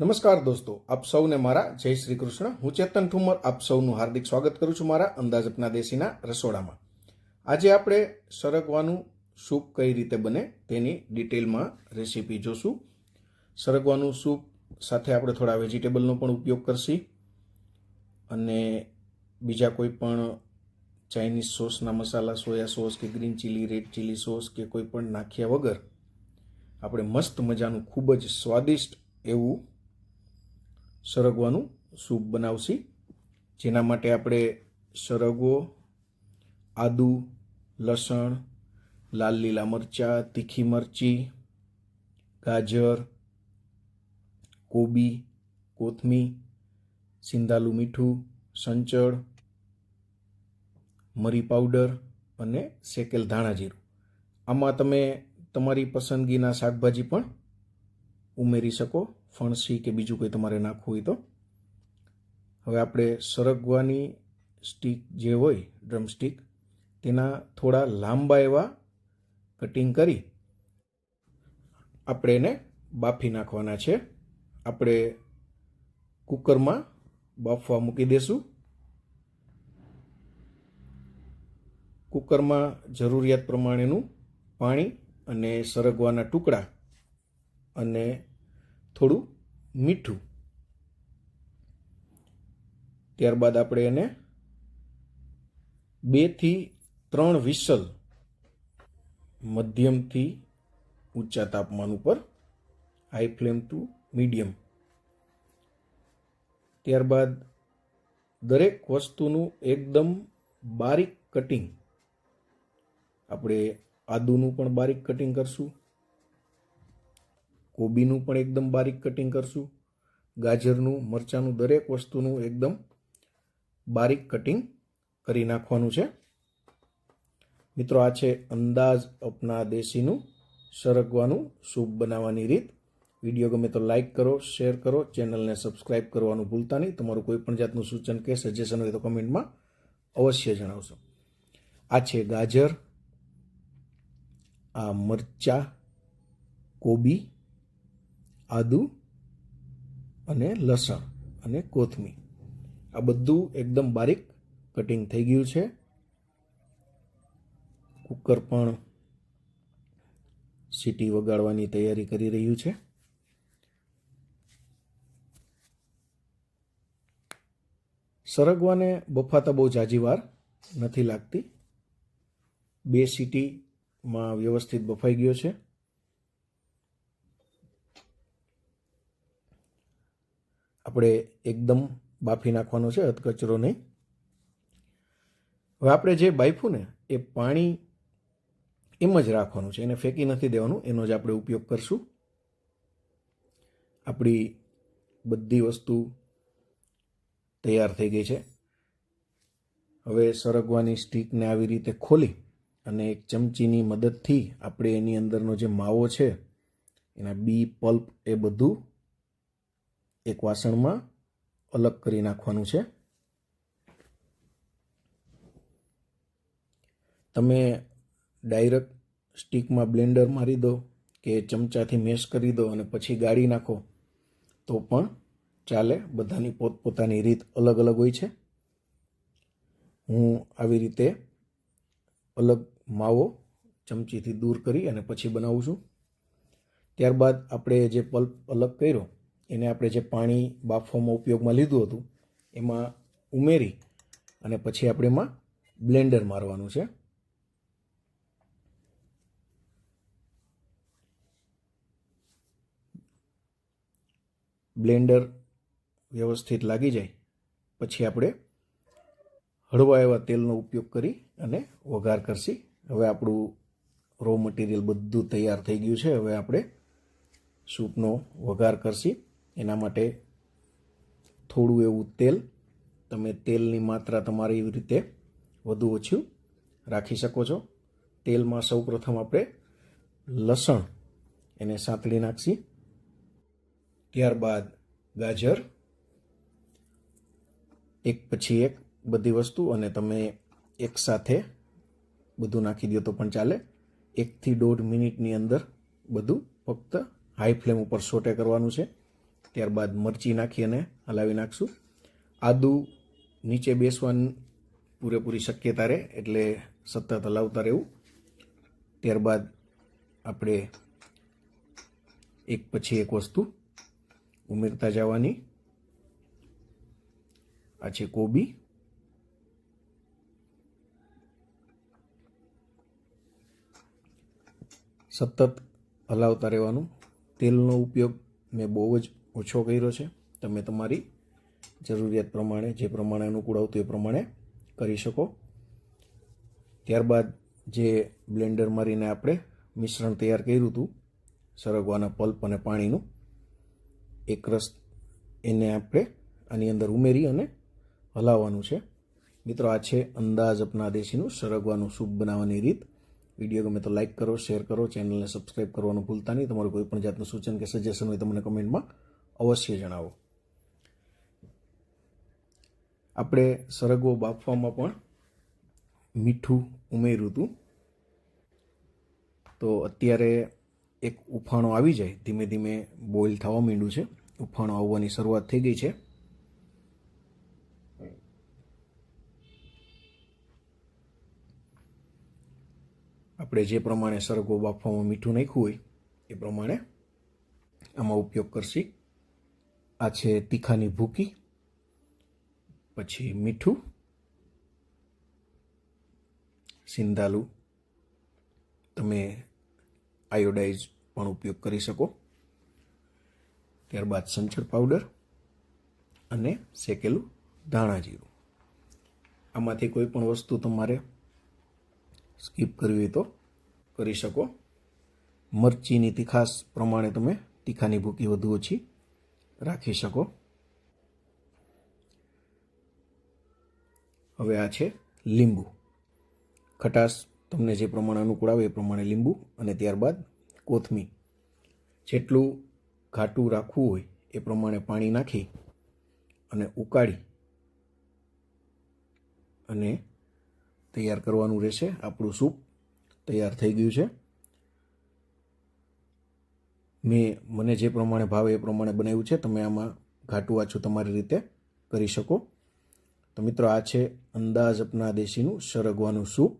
નમસ્કાર દોસ્તો, આપ સૌને મારા જય શ્રી કૃષ્ણ. હું ચેતન ઠુમર, આપ સૌનું હાર્દિક સ્વાગત કરું છું મારા અંદાજ અપના દેશીના રસોડામાં. આજે આપણે સરગવાનું સૂપ કઈ રીતે બને તેની ડિટેલમાં રેસીપી જોશું. સરગવાનું સૂપ સાથે આપણે થોડા વેજીટેબલનો પણ ઉપયોગ કરશી અને બીજા કોઈ પણ ચાઇનીઝ સોસના મસાલા, સોયા સોસ કે green chilli, red chilli sauce કે કોઈ પણ નાખ્યા વગર આપણે મસ્ત મજાનું ખૂબ જ સ્વાદિષ્ટ એવું સરગવાનું સૂપ બનાવશી. જેના માટે આપણે સરગવો, આદુ, લસણ, લાલ લીલા મરચાં, તીખી મરચી, ગાજર, કોબી કોથમી સિંધાલું મીઠું, સંચળ, મરી પાવડર અને શેકેલ ધાણા જીરું. આમાં તમે તમારી પસંદગીના શાકભાજી પણ ઉમેરી શકો, ફણસી કે બીજું કંઈ તમારે નાખવું હોય તો. હવે આપણે સરગવાની સ્ટીક જે હોય ડ્રમ સ્ટીક તેના થોડા લાંબા એવા કટિંગ કરી આપણે એને બાફી નાખવાના છે. આપણે કુકરમાં બાફવા મૂકી દેશું. કુકરમાં જરૂરિયાત પ્રમાણેનું પાણી અને સરગવાના ટુકડા અને થોડું મીઠું. ત્યારબાદ આપણે એને બેથી ત્રણ વિસલ મધ્યમથી ઊંચા તાપમાન ઉપર હાઈ ફ્લેમ ટુ મીડિયમ ત્યારબાદ દરેક વસ્તુનું એકદમ બારીક કટિંગ આપણે આદુનું પણ બારીક કટિંગ કરશું. કોબીનું પણ એકદમ બારીક કટિંગ કરશું. ગાજરનું, મરચાંનું દરેક વસ્તુનું એકદમ બારીક કટિંગ કરી નાખવાનું છે. મિત્રો, આ છે અંદાજ અપના દેશીનું સરગવાનું સૂપ બનાવવાની રીત. વીડિયો ગમે તો લાઇક કરો, શેર કરો, ચેનલને સબસ્ક્રાઈબ કરવાનું ભૂલતા નહીં. તમારું કોઈ પણ જાતનું સૂચન કે સજેશન હોય તો કમેન્ટમાં અવશ્ય જણાવશો. આ છે ગાજર, આ મરચા, કોબી આદુ અને લસણ અને કોથમીર. આ બધું એકદમ બારીક કટિંગ થઈ ગયું છે. કુકર પણ સીટી વગાડવાની તૈયારી કરી રહ્યું છે. સરગવાને બફાતા બહુ જાજી વાર નથી લાગતી. બે સીટીમાં વ્યવસ્થિત બફાઈ ગયો છે. આપણે એકદમ બાફી નાખવાનો છે, અધકચરો નહીં. હવે આપણે જે બાફ્યું ને, એ પાણી એમ જ રાખવાનું છે, એને ફેંકી નથી દેવાનું, એનો જ આપણે ઉપયોગ કરશું. આપણી બધી વસ્તુ તૈયાર થઈ ગઈ છે. હવે સરગવાની સ્ટીકને આવી રીતે ખોલી અને એક ચમચીની મદદથી આપણે એની અંદરનો જે માવો છે, એના બી પલ્પ એ બધું એક વાસણમાં અલગ કરી નાખવાનું છે. તમે ડાયરેક્ટ સ્ટીકમાં બ્લેન્ડર મારી દો કે ચમચાથી મેશ કરી દો અને પછી ગાળી નાખો, તો પણ ચાલે. બધાની પોતપોતાની રીત અલગ અલગ હોય છે. હું આવી રીતે અલગ માવો ચમચીથી દૂર કરી અને પછી બનાવું છું. ત્યારબાદ આપણે જે પલ્પ અલગ કર્યો એને આપણે જે પાણી બાફવામાં ઉપયોગમાં લીધું હતું, એમાં ઉમેરી અને પછી આપણે એમાં બ્લેન્ડર મારવાનું છે. બ્લેન્ડર વ્યવસ્થિત લાગી જાય, પછી આપણે હળવા એવા તેલનો ઉપયોગ કરી અને વઘાર કરશી. હવે આપણું રો મટીરિયલ બધું તૈયાર થઈ ગયું છે. હવે આપણે સૂપનો વઘાર કરશી. એના માટે થોડું એવું તેલ, તમે તેલની માત્રા તમારી એવી રીતે વધુ ઓછું રાખી શકો છો. તેલમાં સૌ પ્રથમ આપણે લસણ એને સાંતળી નાખશી. ત્યારબાદ ગાજર, એક પછી એક બધી વસ્તુ અને તમે એકસાથે બધું નાખી દો તો પણ ચાલે. એકથી દોઢ મિનિટની અંદર બધું ફક્ત હાઈ ફ્લેમ ઉપર સોટે કરવાનું છે. ત્યારબાદ મરચી નાખી અને હલાવી નાખશું. આદુ નીચે બેસવાની પૂરેપૂરી શક્યતા રહે એટલે સતત હલાવતા રહેવું. ત્યારબાદ આપણે એક પછી એક વસ્તુ ઉમેરતા જવાની. આ છે કોબી. સતત હલાવતા રહેવાનું. તેલનો ઉપયોગ મેં બહુ જ ઓછો કર્યો છે. તમે તમારી જરૂરિયાત પ્રમાણે, જે પ્રમાણે અનુકૂળ આવતું એ પ્રમાણે કરી શકો. ત્યારબાદ જે બ્લેન્ડર મારીને આપણે મિશ્રણ તૈયાર કર્યું હતું, સરગવાના પલ્પ અને પાણીનું, એક રસ એને આપણે આની અંદર ઉમેરી અને હલાવવાનું છે. મિત્રો, આ છે અંદાજ અપના દેશીનું સરગવાનું સૂપ બનાવવાની રીત. વીડિયો ગમે તો લાઇક કરો, શેર કરો, ચેનલને સબસ્ક્રાઈબ કરવાનું ભૂલતા નહીં. તમારું કોઈ પણ જાતનું સૂચન કે સજેશન હોય તો મને કમેન્ટમાં અવશ્ય જણાવો. આપણે સરગવો બાફવામાં પણ મીઠું ઉમેર્યું હતું. તો અત્યારે એક ઉફાણો આવી જાય, ધીમે ધીમે બોઇલ થવા માંડ્યું છે. ઉફાણો આવવાની શરૂઆત થઈ ગઈ છે. આપણે જે પ્રમાણે સરગવો બાફવામાં મીઠું નાખ્યું હોય, એ પ્રમાણે આમાં ઉપયોગ કરશી. આ છે તીખાની ભૂકી, પછી મીઠું, સિંધાલુ. તમે આયોડાઇઝ પણ ઉપયોગ કરી શકો. ત્યારબાદ સંચળ પાવડર અને શેકેલું ધાણા જીરું. આમાંથી કોઈ પણ વસ્તુ તમારે સ્કીપ કરવી હોય તો કરી શકો. મરચીની તીખાસ પ્રમાણે તમે તીખાની ભૂકી વધુ ઓછી રાખી શકો. હવે આ છે લીંબુ. ખટાશ તમને જે પ્રમાણે અનુકૂળ આવે એ પ્રમાણે લીંબુ અને ત્યારબાદ કોથમીર. જેટલું ઘાટું રાખવું હોય એ પ્રમાણે પાણી નાખી અને ઉકાળી અને તૈયાર કરવાનું રહેશે. આપણું સૂપ તૈયાર થઈ ગયું છે. મેં મને જે પ્રમાણે ભાવે એ પ્રમાણે બનાવ્યું છે, તમે આમાં ઘાટું આછું તમારી રીતે કરી શકો. તો મિત્રો, આ છે અંદાજ અપના દેશીનું સરગવાનું સૂપ.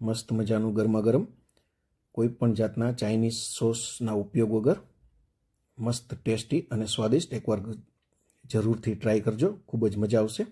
મસ્ત મજાનું ગરમા ગરમ કોઈ પણ જાતના ચાઇનીઝ સોસના ઉપયોગ વગર. મસ્ત ટેસ્ટી અને સ્વાદિષ્ટ. એકવાર જરૂરથી ટ્રાય કરજો. ખૂબ જ મજા આવશે.